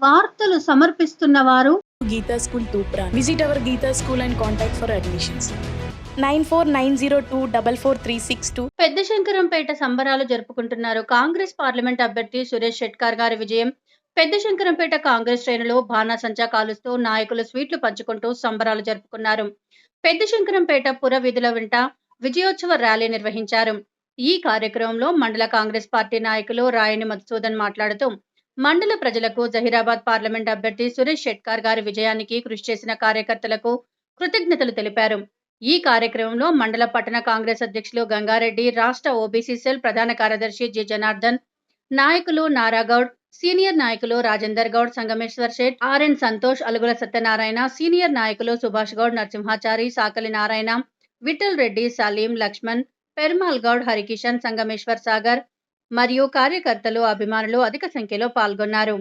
వార్తలు సమర్పిస్తున్న వారు Geeta School Tupra. Visit our Geeta School and contact for admissions. 9490244362 పెద్ద శంకరంపేట సంబరాలు జరుపుకుంటున్నారు కాంగ్రెస్ పార్లమెంట్ అభ్యర్థి సురేష్ షెట్కార్ గారి విజయం పెద్ద శంకరంపేట కాంగ్రెస్ శ్రేణులు బాణాసంచా కాలుస్తూ నాయకులు స్వీట్లు పంచుకుంటూ సంబరాలు జరుపుకున్నారు పెద్ద శంకరంపేట పుర వీధుల వెంట విజయోత్సవ ర్యాలీ నిర్వహించారు ఈ కార్యక్రమంలో మండల కాంగ్రెస్ పార్టీ నాయకులు రాయని మధుసూదన్ మాట్లాడుతూ మండల ప్రజలకు జహీరాబాద్ పార్లమెంట్ అభ్యర్థి సురేష్ షెట్కార్ గారి విజయానికి కృషి చేసిన కార్యకర్తలకు కృతజ్ఞతలు తెలిపారు. ఈ కార్యక్రమంలో మండల పట్టణ కాంగ్రెస్ అధ్యక్షులు గంగారెడ్డి రాష్ట్ర ఓబీసీ సెల్ ప్రధాన కార్యదర్శి జి. జనార్దన్ నాయకులు నారాగౌడ్ సీనియర్ నాయకులు రాజేందర్ గౌడ్ సంగమేశ్వర్ షెట్ ఆర్ఎన్ సంతోష్ అలుగుల సత్యనారాయణ సీనియర్ నాయకులు సుభాష్ గౌడ్ నరసింహాచారి సాకలి నారాయణ విఠల్ రెడ్డి సలీం లక్ష్మణ్ పెరుమాల్ గౌడ్ హరికిషన్ సంగమేశ్వర్ సాగర్ మరియు కార్యకర్తలు అభిమానులు అధిక సంఖ్యలో పాల్గొన్నారు.